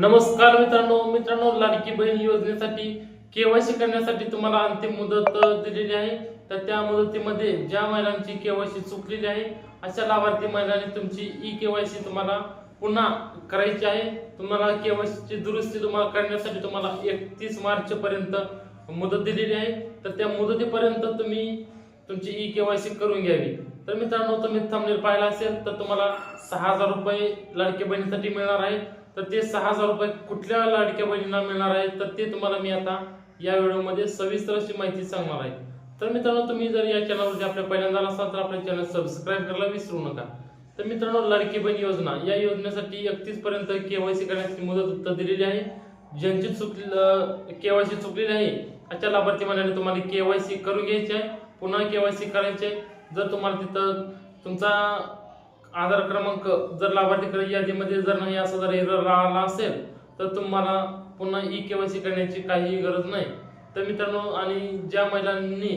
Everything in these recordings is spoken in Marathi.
नमस्कार मित्रांनो मित्रांनो लाडकी बहीण योजनेसाठी केवायसी करण्यासाठी तुम्हाला अंतिम मुदत दिलेली आहे. तर त्या मुदतीमध्ये ज्या महिलांची केवायसी चुकलेली आहे अशा लाभार्थी महिलांनी तुमची ई केवायसी तुम्हाला पुन्हा करायची आहे. तुम्हाला केवायसीची दुरुस्ती तुम्हाला करण्यासाठी तुम्हाला एकतीस मार्च पर्यंत मुदत दिलेली आहे. तर त्या मुदतीपर्यंत तुम्ही तुमची ई केवायसी करून घ्यावी. तर मित्रांनो तुम्ही थंबनेल पाहिला असेल तर तुम्हाला सहा हजार रुपये लाडकी बहिणीसाठी मिळणार आहे. तर ते सहा हजार रुपये कुठल्या लाडक्या बहिणींना मिळणार आहे तर ते तुम्हाला मी आता या व्हिडिओमध्ये सविस्तर अशी माहिती सांगणार आहे. तर मित्रांनो तुम्ही जर या चॅनलवरती आपल्या पहिल्यांदा असाल तर आपल्या चॅनल सबस्क्राईब करायला विसरू नका. तर मित्रांनो लाडकी बहीण योजना. या योजनेसाठी एकतीस पर्यंत केवायसी करण्याची मुदत उत्तर दिलेली आहे. ज्यांची चुकली केवायसी चुकलेली आहे अशा लाभार्थी महिलांनी तुम्हाला केवायसी करून घ्यायची आहे. पुन्हा केवायसी करायची आहे. जर तुम्हाला तिथं तुमचा आधार क्रमांक जर लाभार्थीकडे यादीमध्ये जर नाही असं जर एरर आला असेल तर तुम्हाला पुन्हा ई केवायसी करण्याची काहीही गरज नाही. तर मित्रांनो आणि ज्या महिलांनी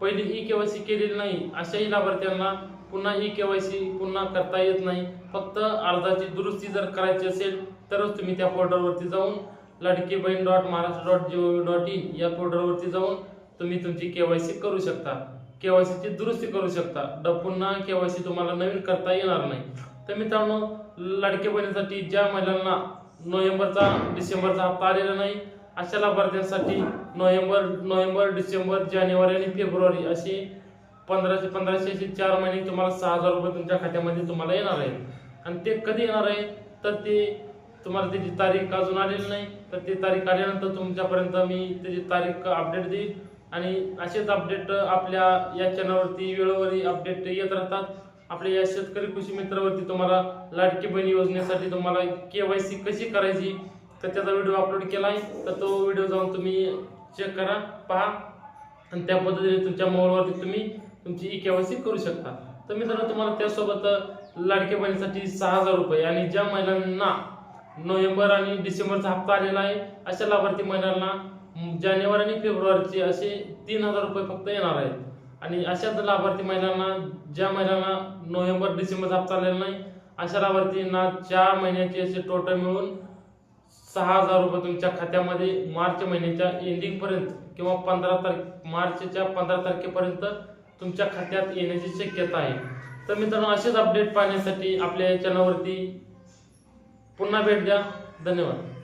पहिली ई केवायसी केलेली नाही अशाही लाभार्थ्यांना पुन्हा ई केवायसी पुन्हा करता येत नाही. फक्त अर्जाची दुरुस्ती जर करायची असेल तरच तुम्ही त्या पोर्टलवरती जाऊन Ladki Bahin dot Maharashtra dot G O V dot in या पोर्टलवरती जाऊन तुम्ही तुमची केवायसी करू शकता. केवायसीची दुरुस्ती करू शकता. ड पुन्हा केवायसी तुम्हाला नवीन करता येणार नाही. तर मित्रांनो लाडक्या बहिणीसाठी ज्या महिलांना नोव्हेंबरचा डिसेंबरचा हप्ता आलेला नाही अशा लाभार्थ्यांसाठी नोव्हेंबर नोव्हेंबर डिसेंबर जानेवारी आणि फेब्रुवारी असे पंधराशे पंधराशे असे चार महिने तुम्हाला सहा हजार रुपये तुमच्या खात्यामध्ये तुम्हाला येणार आहे आणि ते कधी येणार आहे तर ते तुम्हाला त्याची तारीख अजून आलेली नाही. तर ती तारीख आल्यानंतर तुमच्यापर्यंत मी त्याची तारीख अपडेट देईल. आणि असेच अपडेट आपल्या या चॅनलवरती वेळोवेळी अपडेट येत राहतात. आपल्या या शेतकरी कृषी मित्रावरती तुम्हाला लाडकी बहीण योजनेसाठी तुम्हाला के वाय सी कशी करायची तर त्याचा व्हिडिओ अपलोड केला आहे तर तो व्हिडिओ जाऊन तुम्ही चेक करा पहा. आणि त्या पद्धतीने तुमच्या मोबाईलवरती तुम्ही तुमची ई के वाय सी करू शकता. तर मित्रांनो तुम्हाला त्यासोबत लाडके बहिणीसाठी सहा हजार रुपये आणि ज्या महिलांना नोव्हेंबर आणि डिसेंबरचा हप्ता आलेला आहे अशा लाभार्थी महिलांना जानेवारी आणि फेब्रुवारीचे असे तीन हजार रुपये फक्त येणार आहेत. आणि अशाच लाभार्थी महिलांना ज्या महिलांना नोव्हेंबर डिसेंबरचा हप्ता आलेला नाही अशा लाभार्थींना चार महिन्याचे असे टोटल मिळून सहा हजार रुपये तुमच्या खात्यामध्ये मार्च महिन्याच्या एंडिंगपर्यंत किंवा पंधरा तारखे मार्चच्या पंधरा तारखेपर्यंत तुमच्या खात्यात येण्याची शक्यता आहे. तर मित्रांनो असेच अपडेट पाहण्यासाठी आपल्या चॅनलवरती पुन्हा भेट द्या. धन्यवाद.